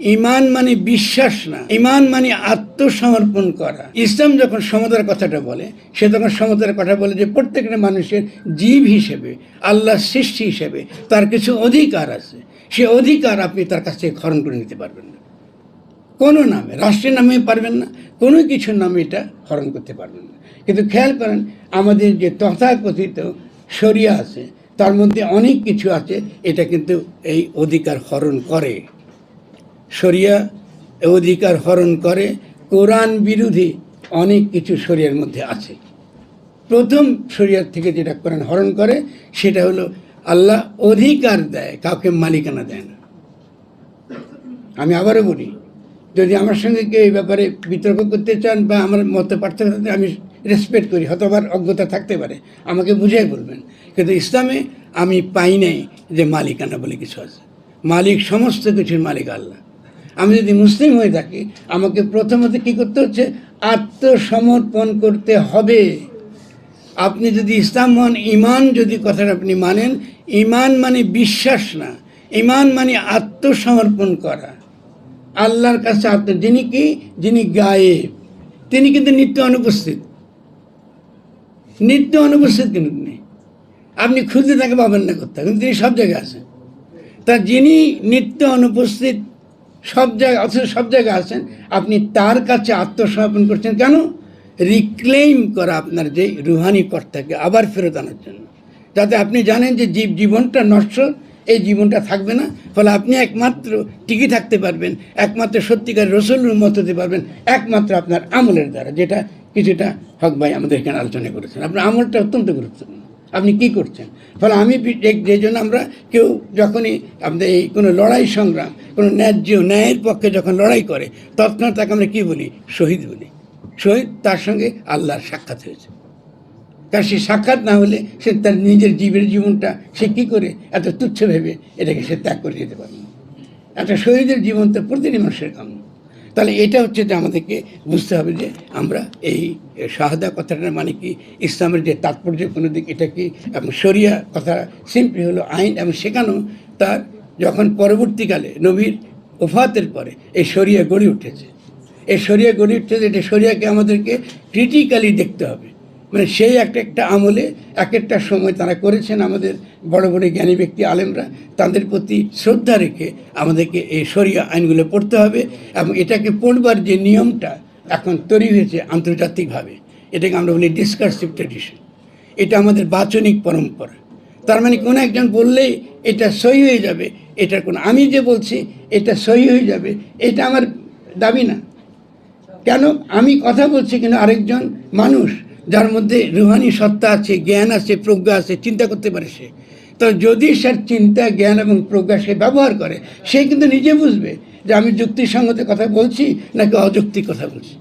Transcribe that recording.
ইমান মানে বিশ্বাস না। ইমান মানে আত্মসমর্পণ করা। ইসলাম যখন সমতার কথাটা বলে, সে তখন সমতার কথা বলে যে প্রত্যেকটা মানুষের জীব হিসেবে আল্লাহ সৃষ্টি হিসেবে তার কিছু অধিকার আছে। সে অধিকার আপনি তার কাছ থেকে খরণ করে নিতে পারবেন না। কোনো নামে, রাষ্ট্রের নামে পারবেন না। কোনো কিছুর নামে এটা হরণ করতে পারবেন না। কিন্তু খেয়াল করেন, আমাদের যে তথাকথিত শরিয়া আছে, তার মধ্যে অনেক কিছু আছে, এটা কিন্তু এই অধিকার হরণ করে। শরিয়া এ অধিকার হরণ করে। কোরআন বিরোধী অনেক কিছু শরিয়ার মধ্যে আছে। প্রথম শরিয়ার থেকে যেটা কোরআন হরণ করে, সেটা হলো আল্লাহ অধিকার দেয়, কাউকে মালিকানা দেয় না। আমি আবারও বলি, যদি আমার সঙ্গে কেউ এই ব্যাপারে বিতর্ক করতে চান বা আমার মত পার্থক্য আমি রেসপেক্ট করি হয়তো আবার অজ্ঞতা থাকতে পারে, আমাকে বুঝাই বলবেন। কিন্তু ইসলামে আমি পাই নাই যে মালিকানা বলে কিছু আছে। মালিক সমস্ত কিছুর মালিক আল্লাহ। আমি যদি মুসলিম হয়ে থাকি, আমাকে প্রথমত কী করতে হচ্ছে? আত্মসমর্পণ করতে হবে। আপনি যদি ইসলাম হন ইমান যদি কথাটা আপনি মানেন ইমান মানে বিশ্বাস না ইমান মানে আত্মসমর্পণ করা। আল্লাহর কাছে আত্ম, যিনি কি? যিনি গায়েব। তিনি কিন্তু নিত্য অনুপস্থিত। নিত্য অনুপস্থিত কিন্তু তিনি। আপনি খুঁজতে তাকে পাবেন না কোথাও, কিন্তু তিনি সব জায়গায় আছেন। তা যিনি নিত্য অনুপস্থিত সব জায়গায় অথচ সব জায়গায় আছেন। আপনি তার কাছে আত্মসমর্পণ করছেন কেন? রিক্লেইম করা আপনার যে রুহানি কর্তাকে আবার ফেরত আনার জন্য। যাতে আপনি জানেন যে জীব জীবনটা নষ্ট, এই জীবনটা থাকবে না। ফলে আপনি একমাত্র টিকে থাকতে পারবেন, একমাত্র সত্যিকার রসুলের মত হতে পারবেন, একমাত্র আপনার আমলের দ্বারা, যেটা কিছুটা হক ভাই আমাদের এখানে আলোচনা করেছেন। আপনার আমলটা অত্যন্ত গুরুত্বপূর্ণ। আপনি কি করছেন? ফলে আমি যে- জন্য আমরা কেউ যখনই আমাদের এই কোনো লড়াই সংগ্রাম কোনো ন্যায্য ন্যায়ের পক্ষে যখন লড়াই করে, তৎক্ষণাৎ তাকে আমরা কী বলি? শহীদ বলি। শহীদ তার সঙ্গে আল্লাহর সাক্ষাৎ হয়েছে। কারণ সে সাক্ষাৎ না হলে সে তার নিজের জীবের জীবনটা সে কী করে? এত তুচ্ছ ভেবে এটাকে সে ত্যাগ করে যেতে পারে একটা শহীদের জীবন তো প্রতিটি মানুষের কাম্য। তাহলে এটা হচ্ছে যে আমাদেরকে বুঝতে হবে যে আমরা এই শাহাদা কথাটার মানে কি? ইসলামের যে তাৎপর্য কোনো দিক, এটা কি? এবং শরিয়া কথা সিম্পলি হলো আইন এবং সেখানেও তার যখন পরবর্তীকালে নবীর ওফাতের পরে এই শরিয়া গড়ে উঠেছে এই শরিয়া গড়ে উঠেছে, এটা শরিয়াকে আমাদেরকে ক্রিটিক্যালি দেখতে হবে। মানে সেই এক একটা আমলে, এক একটা সময় তারা করেছেন আমাদের বড় বড় জ্ঞানী ব্যক্তি আলেমরা, তাদের প্রতি শ্রদ্ধা রেখে আমাদেরকে এই শরিয়া আইনগুলো পড়তে হবে এবং এটাকে পড়বার যে নিয়মটা এখন তৈরি হয়েছে আন্তর্জাতিকভাবে, এটাকে আমরা বলি ডিসকার্সিভ ট্রেডিশন এটা আমাদের বাচনিক পরম্পরা। তার মানে কোনো একজন বললেই এটা সই হয়ে যাবে, এটার কোনো আমি যে বলছি, এটা সই হয়ে যাবে, এটা আমার দাবি না। কেন? আমি কথা বলছি কিন্তু আরেকজন মানুষ, যার মধ্যে রুহানি সত্তা আছে, জ্ঞান আছে, প্রজ্ঞা আছে, চিন্তা করতে পারে সে। তো যদি সে চিন্তা, জ্ঞান এবং প্রজ্ঞা সে ব্যবহার করে, সে কিন্তু নিজে বুঝবে যে আমি যুক্তিসঙ্গত কথা বলছি নাকি অযৌক্তিক কথা বলছি।